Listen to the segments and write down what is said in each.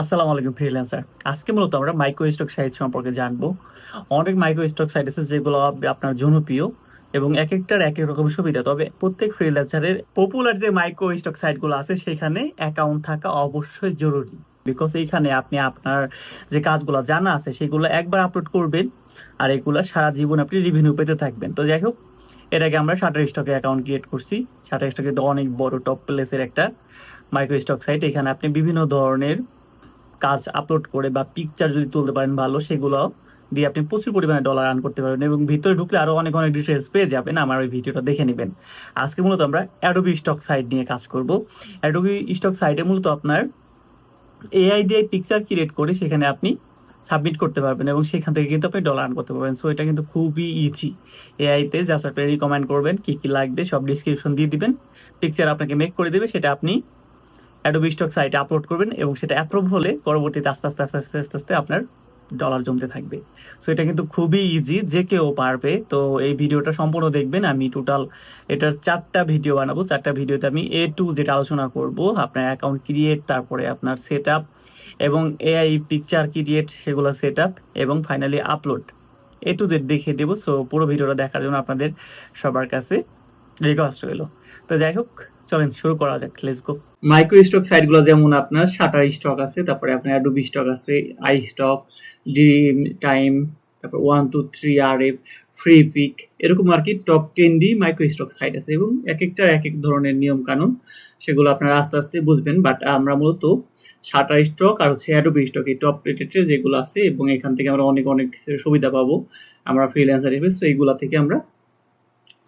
আসসালামু আলাইকুম ফ্রিল্যান্সার আজকে মূলত আমরা মাইক্রো স্টক সাইট সম্পর্কে জানব। অনেক মাইক্রো স্টক সাইট আছে যেগুলো আপনার জনপ্রিয় এবং এক একটার এক এক রকম সুবিধা। তবে প্রত্যেক ফ্রিল্যান্সারের পপুলার যে মাইক্রো স্টক সাইটগুলো আছে, সেখানে অ্যাকাউন্ট থাকা অবশ্যই জরুরি। বিকজ এইখানে আপনি আপনার যে কাজগুলো জানা আছে, সেগুলো একবার আপলোড করবেন আর এগুলো সারা জীবন আপনি রিভিনিউ পেতে থাকবেন। তো যাই হোক, এর আগে আমরা শাটার স্টকে অ্যাকাউন্ট ক্রিয়েট করছি। শাটার স্টকে অনেক বড় টপ প্লেসের একটা মাইক্রো স্টক সাইট এখানে আপনি বিভিন্ন ধরনের কাজ আপলোড করে বা পিকচার যদি তুলতে পারেন ভালো, সেগুলো দিয়ে আপনি প্রচুর পরিমাণে ডলার আর্ন করতে পারবেন এবং ভিতরে ঢুকলে আরও অনেক অনেক ডিটেলস পেয়ে যাবেন। আমার ওই ভিডিওটা দেখে নেবেন। আজকে মূলত আমরা অ্যাডোবি স্টক সাইট নিয়ে কাজ করব। অ্যাডোবি স্টক সাইটে মূলত আপনার এআই দিয়ে পিকচার ক্রিয়েট করে সেখানে আপনি সাবমিট করতে পারবেন এবং সেখান থেকে কিন্তু আপনি ডলার আর্ন করতে পারবেন। সো এটা কিন্তু খুবই ইজি এআইতে জাস্ট আপনি রিকমেন্ড করবেন, কী কী লাগবে সব ডিসক্রিপশন দিয়ে দিবেন। পিকচার আপনাকে মেক করে দেবে, সেটা আপনি অ্যাডোবি স্টক সাইটে আপলোড করবেন এবং সেটা অ্যাপ্রুভ হলে পরবর্তীতে আস্তে আস্তে আস্তে আস্তে আস্তে আস্তে আপনার ডলার জমতে থাকবে। সো এটা কিন্তু খুবই ইজি যে কেউ পারবে। তো এই ভিডিওটা সম্পূর্ণ দেখবেন। আমি টোটাল এটার চারটা ভিডিও বানাবো। চারটা ভিডিওতে আমি এ টু যেটা আলোচনা করব, আপনার অ্যাকাউন্ট ক্রিয়েট তারপরে আপনার সেট আপ এবং এআই পিকচার ক্রিয়েট সেগুলো সেট আপ এবং finally upload A to Z দেখিয়ে দেবো। সো পুরো ভিডিওটা দেখার জন্য আপনাদের সবার কাছে রিকোয়েস্ট রইল। তো যাই হোক চলেন শুরু করা যাক লেটস গো মাইক্রো স্টক সাইটগুলো যেমন আপনার শাটার স্টক আছে, তারপরে আপনার অ্যাডোবি স্টক আছে আই স্টক ড্রিম টাইম তারপর one two three R F Freepik এরকম আর কি top ten D micro stock site আছে এবং এক একটার এক এক ধরনের নিয়ম কানুন সেগুলো আপনারা আস্তে আস্তে বুঝবেন বাট আমরা মূলত শাটার স্টক আর হচ্ছে অ্যাডোবি স্টক এই টপ রেটেড যেগুলো আছে এবং এখান থেকে আমরা অনেক অনেক সুবিধা পাবো, আমরা ফ্রিল্যান্সার হিসেবে সো এইগুলা থেকে আমরা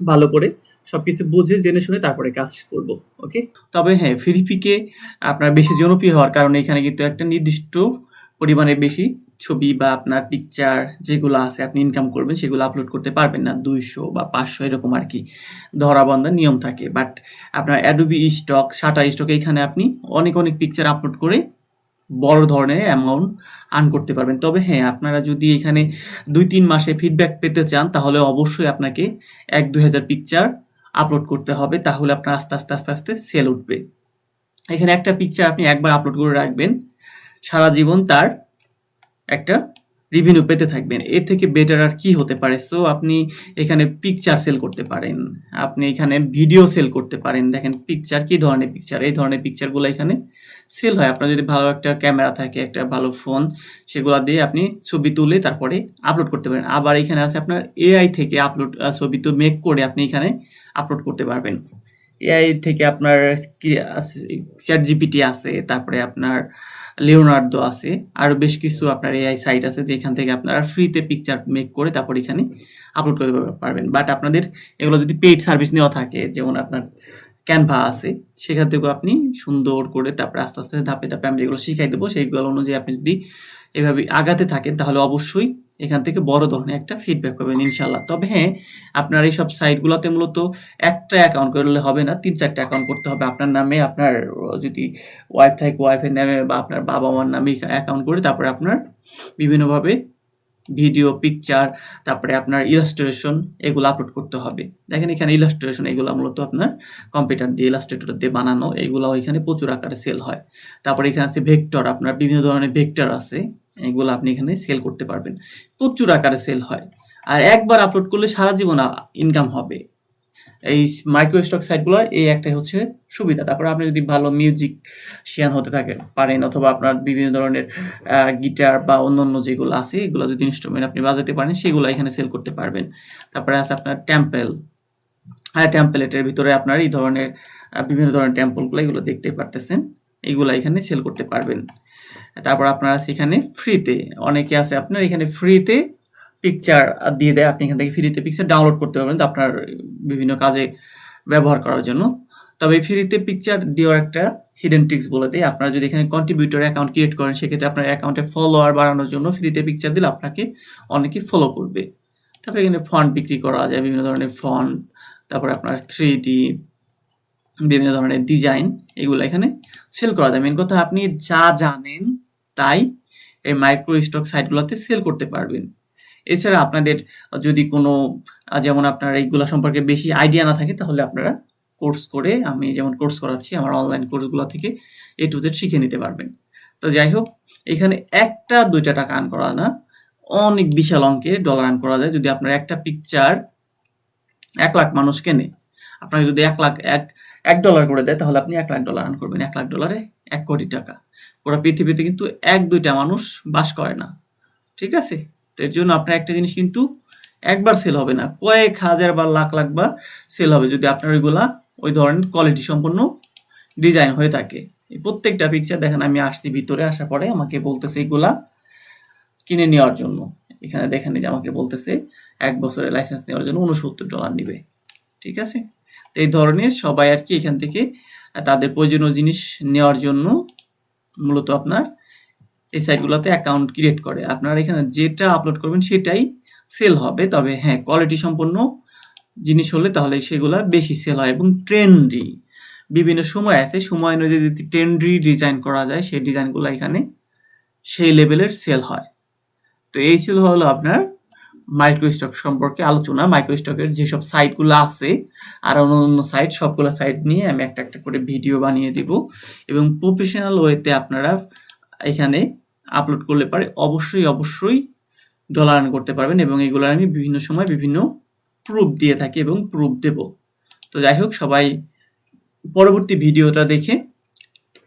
ভালো করে সবকিছু বুঝে, জেনে শুনে তারপরে কাজ করব ওকে তবে হ্যাঁ ফিলিপিকে আপনার বেশি জনপ্রিয় হওয়ার কারণে এখানে কিন্তু একটা নির্দিষ্ট পরিমাণে বেশি ছবি বা আপনার পিকচার যেগুলো আছে আপনি ইনকাম করবেন, সেগুলো আপলোড করতে পারবেন না। দুইশো বা পাঁচশো এরকম আর কি ধরাবন্ধার নিয়ম থাকে। বাট আপনার অ্যাডোবি স্টক সাটা স্টক এখানে আপনি অনেক অনেক পিকচার আপলোড করে বড় ধরনের অ্যামাউন্ট আর্ন করতে পারবেন। তবে হ্যাঁ আপনারা যদি এখানে দুই তিন মাসে ফিডব্যাক পেতে চান, তাহলে অবশ্যই আপনাকে এক দুই হাজার পিকচার আপলোড করতে হবে। তাহলে আপনার আস্তে আস্তে আস্তে আস্তে সেল উঠবে। এখানে একটা পিকচার আপনি একবার আপলোড করে রাখবেন। সারা জীবন তার একটা রিভিনিউ পেতে থাকবেন। এর থেকে বেটার আর কি হতে পারে? সো আপনি এখানে পিকচার সেল করতে পারেন। আপনি এখানে ভিডিও সেল করতে পারেন। দেখেন পিকচার কি ধরনের পিকচার এই ধরনের পিকচারগুলো এখানে সেল হয়। আপনার যদি ভালো একটা ক্যামেরা থাকে, একটা ভালো ফোন সেগুলো দিয়ে আপনি ছবি তুলে তারপরে আপলোড করতে পারেন। আবার এখানে আছে আপনার এআই থেকে আপলোড ছবি তো মেক করে আপনি এখানে আপলোড করতে পারবেন। এআই থেকে আপনার চ্যাট জিপিটি আছে, তারপরে আপনার লিওনার্দো আছে। আরও বেশ কিছু আপনার এআই সাইট আছে যেখান থেকে আপনারা ফ্রিতে পিকচার মেক করে তারপর এখানে আপলোড করতে পারবেন। বাট আপনাদের এগুলো যদি পেইড সার্ভিস নেওয়া থাকে, যেমন আপনার ক্যানভা আছে, সেখান থেকেও আপনি সুন্দর করে তারপরে আস্তে আস্তে ধাপে ধাপে আমি যেগুলো শিখাই দেবো, সেইগুলো অনুযায়ী আপনি যদি এভাবে আগাতে থাকেন, তাহলে অবশ্যই এখান থেকে বড় ধরনের একটা ফিডব্যাক পাবেন ইনশাল্লাহ তবে হ্যাঁ আপনার এইসব সাইটগুলোতে মূলত একটা অ্যাকাউন্ট করলে হবে না, তিন চারটে অ্যাকাউন্ট করতে হবে। আপনার নামে আপনার যদি ওয়াইফ থাকে ওয়াইফের নামে বা আপনার বাবা মার নামে অ্যাকাউন্ট করে তারপরে আপনার বিভিন্নভাবে ভিডিও পিকচার তারপরে আপনার ইলাস্ট্রেশন এগুলো আপলোড করতে হবে। দেখেন এখানে ইলাস্ট্রেশন এগুলো মূলত আপনার কম্পিউটার দিয়ে ইলাস্ট্রেটর দিয়ে বানানো, এগুলো এখানে প্রচুর আকারে সেল হয়। তারপরে এখানে আছে ভেক্টর আপনার বিভিন্ন ধরনের ভেক্টর আছে। এগুলো আপনি এখানে সেল করতে পারবেন। প্রচুর আকারে সেল হয়। আর একবার আপলোড করলে সারা জীবন ইনকাম হবে। এই মাইক্রো স্টক সাইটগুলো এই একটাই হচ্ছে সুবিধা। তারপরে আপনি যদি ভালো মিউজিক শিয়ান হতে থাকে পারেন অথবা আপনার বিভিন্ন ধরনের গিটার বা অন্যান্য যেগুলো আছে, এগুলো যদি ইনস্ট্রুমেন্ট আপনি বাজাতে পারেন, সেগুলো এখানে সেল করতে পারবেন। তারপরে আছে আপনার টেম্পেল হ্যাঁ টেম্পলেটের ভিতরে আপনার এই ধরনের বিভিন্ন ধরনের টেম্পলগুলো এগুলো দেখতে পারতেছেন। এগুলো এখানে সেল করতে পারবেন। তারপর আপনারা সেখানে ফ্রিতে অনেকে আছে আপনার এখানে ফ্রিতে পিকচার দিয়ে দেয়, আপনি এখান থেকে ফ্রিতে পিকচার ডাউনলোড করতে পারবেন আপনার বিভিন্ন কাজে ব্যবহার করার জন্য। তবে ফ্রিতে পিকচার দেওয়ার একটা হিডেন ট্রিক্স বলে দেয় আপনারা যদি এখানে কন্ট্রিবিউটর অ্যাকাউন্ট ক্রিয়েট করেন, সেক্ষেত্রে আপনার অ্যাকাউন্টে ফলোয়ার বাড়ানোর জন্য ফ্রিতে পিকচার দিলে আপনাকে অনেকে ফলো করবে। তারপরে এখানে ফন্ট বিক্রি করা যায়, বিভিন্ন ধরনের ফন্ট তারপরে আপনার থ্রি ডি বিভিন্ন ধরনের ডিজাইন এগুলো এখানে সেল করা যায়। মেন কথা আপনি যা জানেন তাই এই মাইক্রো স্টক সাইটগুলোতে সেল করতে পারবেন। এছাড়া আপনাদের যদি কোনো যেমন আপনার এইগুলো সম্পর্কে বেশি আইডিয়া না থাকে, তাহলে আপনারা কোর্স করে আমি যেমন কোর্স করাচ্ছি, আমার অনলাইন কোর্সগুলো থেকে এ টু জেড শিখে নিতে পারবেন। তো যাই হোক, এখানে একটা, দুইটা টাকা আর্ন করা না, অনেক বিশাল অঙ্কে ডলার আর্ন করা যায়। যদি আপনার একটা পিকচার এক লাখ মানুষ কেনে আপনাকে যদি এক লাখ, এক এক ডলার করে দেয়, তাহলে আপনি এক লাখ ডলার আর্ন করবেন। এক লাখ ডলারে এক কোটি টাকা। পুরো পৃথিবীতে কিন্তু এক দুইটা মানুষ বাস করে না। ঠিক আছে? তো এর জন্য আপনার একটা জিনিস কিন্তু একবার সেল হবে না। কয়েক হাজার বা লাখ লাখ বা সেল হবে যদি আপনার ওইগুলা ওই ধরনের কোয়ালিটি সম্পন্ন ডিজাইন হয়ে থাকে। এই প্রত্যেকটা পিকচার দেখেন, আমি আসছি ভিতরে, আসার পরে আমাকে বলতেছে এগুলা কিনে নেওয়ার জন্য। এখানে দেখেন যে আমাকে বলতেছে, এক বছরের লাইসেন্স নেওয়ার জন্য উনসত্তর ডলার নিবে। ঠিক আছে? তো এই ধরনের সবাই আর কি এখান থেকে তাদের প্রয়োজনীয় জিনিস নেওয়ার জন্য মূলত আপনার এই সাইটগুলোতে অ্যাকাউন্ট ক্রিয়েট করে। আপনারা এখানে যেটা আপলোড করবেন সেটাই সেল হবে। তবে হ্যাঁ কোয়ালিটি সম্পন্ন জিনিস হলে তাহলে সেগুলা বেশি সেল হয় এবং ট্রেন্ডি বিভিন্ন সময় আছে, সময় অনুযায়ী যদি ট্রেন্ডি ডিজাইন করা যায়, সেই ডিজাইনগুলো এখানে সেই লেভেলের সেল হয়। তো এই ছিল হলো আপনার মাইক্রো স্টক সম্পর্কে আলোচনা মাইক্রো স্টকের যেসব সাইটগুলো আছে আর অন্য অন্য সাইট সবগুলো সাইট নিয়ে আমি একটা একটা করে ভিডিও বানিয়ে দিব এবং প্রফেশনাল ওয়েতে আপনারা এখানে আপলোড করলে পারে অবশ্যই অবশ্যই ডলার আর্ন করতে পারবেন এবং এগুলো আমি বিভিন্ন সময় বিভিন্ন প্রুফ দিয়ে থাকি এবং প্রুফ দেব। তো যাই হোক, সবাই পরবর্তী ভিডিওটা দেখে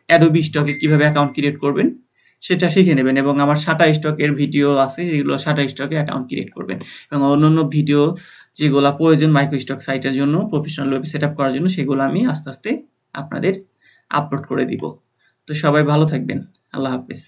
অ্যাডোবি স্টকে কীভাবে অ্যাকাউন্ট ক্রিয়েট করবেন সেটা শিখে নেবেন এবং আমার সাটা স্টকের ভিডিও আছে, যেগুলো সাটা স্টকে অ্যাকাউন্ট ক্রিয়েট করবেন। এবং অন্যান্য ভিডিও যেগুলো প্রয়োজন মাইক্রো স্টক সাইটের জন্য প্রফেশনাল ওয়েব সেট আপ করার জন্য, সেগুলো আমি আস্তে আস্তে আপনাদের আপলোড করে দিব। তো সবাই ভালো থাকবেন। আল্লাহ হাফেজ।